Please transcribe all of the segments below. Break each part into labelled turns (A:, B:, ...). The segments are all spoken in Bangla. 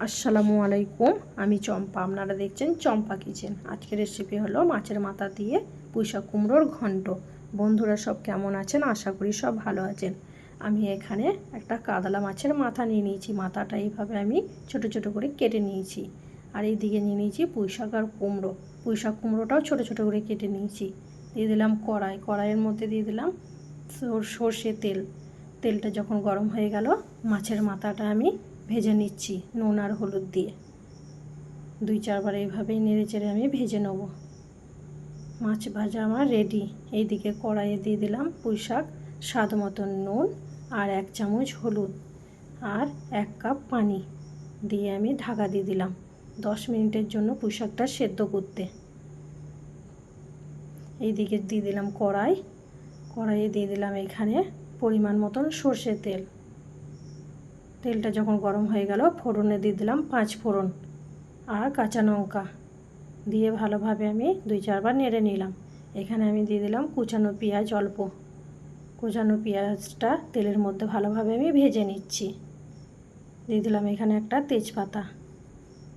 A: আসসালামু আলাইকুম, আমি চম্পা। আপনারা দেখছেন চম্পা কিচেন আজকের রেসিপি হলো মাছের মাথা দিয়ে পুঁইশাক কুমড়োর ঘন্ট। বন্ধুরা সব কেমন আছেন? আশা করি সব ভালো আছেন। আমি এখানে একটা কাতলা মাছের মাথা নিয়ে নিয়েছি। মাথাটা এইভাবে আমি ছোট ছোট করে কেটে নিয়েছি। আর এই দিকে নিয়ে নিয়েছি পুঁইশাক আর কুমড়ো। পুঁইশাক কুমড়োটাও ছোট ছোট করে কেটে নিয়েছি। দিয়ে দিলাম কড়াই। কড়াইয়ের মধ্যে দিয়ে দিলাম সর- সর্ষে তেল। তেলটা যখন গরম হয়ে গেল, মাছের মাথাটা আমি ভেজে নিচ্ছি নুন আর হলুদ দিয়ে। দুই চারবার এইভাবেই নেড়ে চেড়ে আমি ভেজে নেব। মাছ ভাজা আমার রেডি এইদিকে কড়াইয়ে দিয়ে দিলাম পুঁই শাক, স্বাদ মতন নুন আর এক চামচ হলুদ আর এক কাপ পানি দিয়ে আমি ঢাকা দিয়ে দিলাম দশ মিনিটের জন্য পুঁই শাকটা সেদ্ধ করতে। এইদিকে দিয়ে দিলাম কড়াই। কড়াইয়ে দিয়ে দিলাম এখানে পরিমাণ মতন সর্ষে তেল। তেলটা যখন গরম হয়ে গেল, ফোড়নে দিয়ে দিলাম পাঁচ ফোড়ন আর কাঁচা লঙ্কা। দিয়ে ভালোভাবে আমি দুই চারবার নেড়ে নিলাম। এখানে আমি দিয়ে দিলাম কুচানো পেঁয়াজ অল্প। কুচানো পেঁয়াজটা তেলের মধ্যে ভালোভাবে আমি ভেজে নিচ্ছি। দিয়ে দিলাম এখানে একটা তেজপাতা।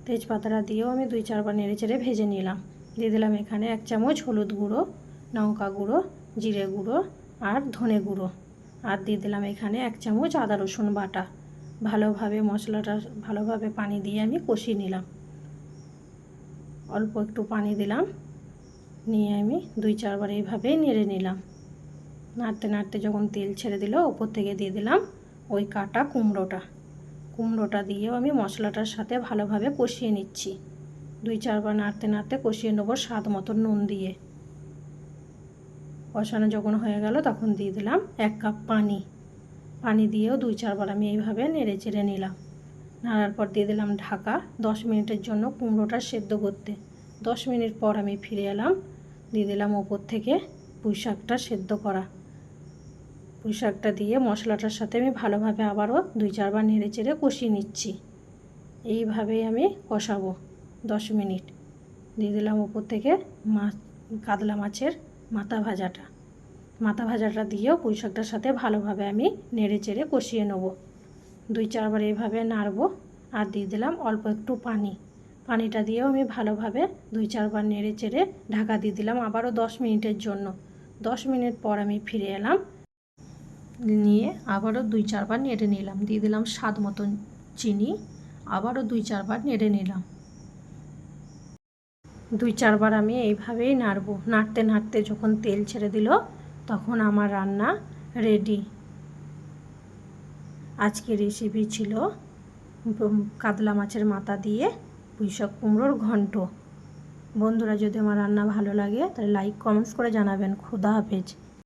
A: তেজপাতাটা দিয়েও আমি দুই চারবার নেড়ে চেড়ে ভেজে নিলাম। দিয়ে দিলাম এখানে এক চামচ হলুদ গুঁড়ো, লঙ্কা গুঁড়ো, জিরে গুঁড়ো আর ধনে গুঁড়ো। আর দিয়ে দিলাম এখানে এক চামচ আদা রসুন বাটা। ভালোভাবে মশলাটা ভালোভাবে পানি দিয়ে আমি কষিয়ে নিলাম। অল্প একটু পানি দিলাম, নিয়ে আমি দুই চারবার এইভাবেই নেড়ে নিলাম। নাড়তে নাড়তে যখন তেল ছেড়ে দিল, ওপর থেকে দিয়ে দিলাম ওই কাটা কুমড়োটা। কুমড়োটা দিয়েও আমি মশলাটার সাথে ভালোভাবে কষিয়ে নিচ্ছি। দুই চারবার নাড়তে নাড়তে কষিয়ে নেব স্বাদ মতো নুন দিয়ে। কষানো যখন হয়ে গেল, তখন দিয়ে দিলাম এক কাপ পানি। পানি দিয়েও দুই চারবার আমি এইভাবে নেড়ে চেড়ে নিলাম। নাড়ার পর দিয়ে দিলাম ঢাকা দশ মিনিটের জন্য কুমড়োটা সেদ্ধ করতে। দশ মিনিট পর আমি ফিরে এলাম, দিয়ে দিলাম ওপর থেকে পুঁই শাকটা সেদ্ধ করা। পুঁই শাকটা দিয়ে মশলাটার সাথে আমি ভালোভাবে আবারও দুই চারবার নেড়ে চেড়ে কষিয়ে নিচ্ছি। এইভাবেই আমি কষাবো দশ মিনিট। দিয়ে দিলাম ওপর থেকে মাছ কাতলা মাছের মাথা ভাজাটা। মাথা ভাজাটা দিয়েও পুঁই শাকটার সাথে ভালোভাবে আমি নেড়ে চেড়ে কষিয়ে নেব। দুই চারবার এইভাবে নাড়বো আর দিয়ে দিলাম অল্প একটু পানি। পানিটা দিয়েও আমি ভালোভাবে দুই চারবার নেড়ে চেড়ে ঢাকা দিয়ে দিলাম আবারও দশ মিনিটের জন্য। দশ মিনিট পর আমি ফিরে এলাম। নিয়ে আবারও দুই চারবার নেড়ে নিলাম। দিয়ে দিলাম স্বাদ মতন চিনি। আবারও দুই চারবার নেড়ে নিলাম। দুই চারবার আমি এইভাবেই নাড়বো। নাড়তে নাড়তে যখন তেল ছেড়ে দিল তখন আমার রান্না রেডি আজকে রেসিপি ছিল কাতলা মাছের মাথা দিয়ে পুঁইশাক কুমড়োর ঘন্ট। বন্ধুরা, যদি আমার রান্না ভালো লাগে, তাহলে লাইক কমেন্টস করে জানাবেন। খুদা হাফেজ।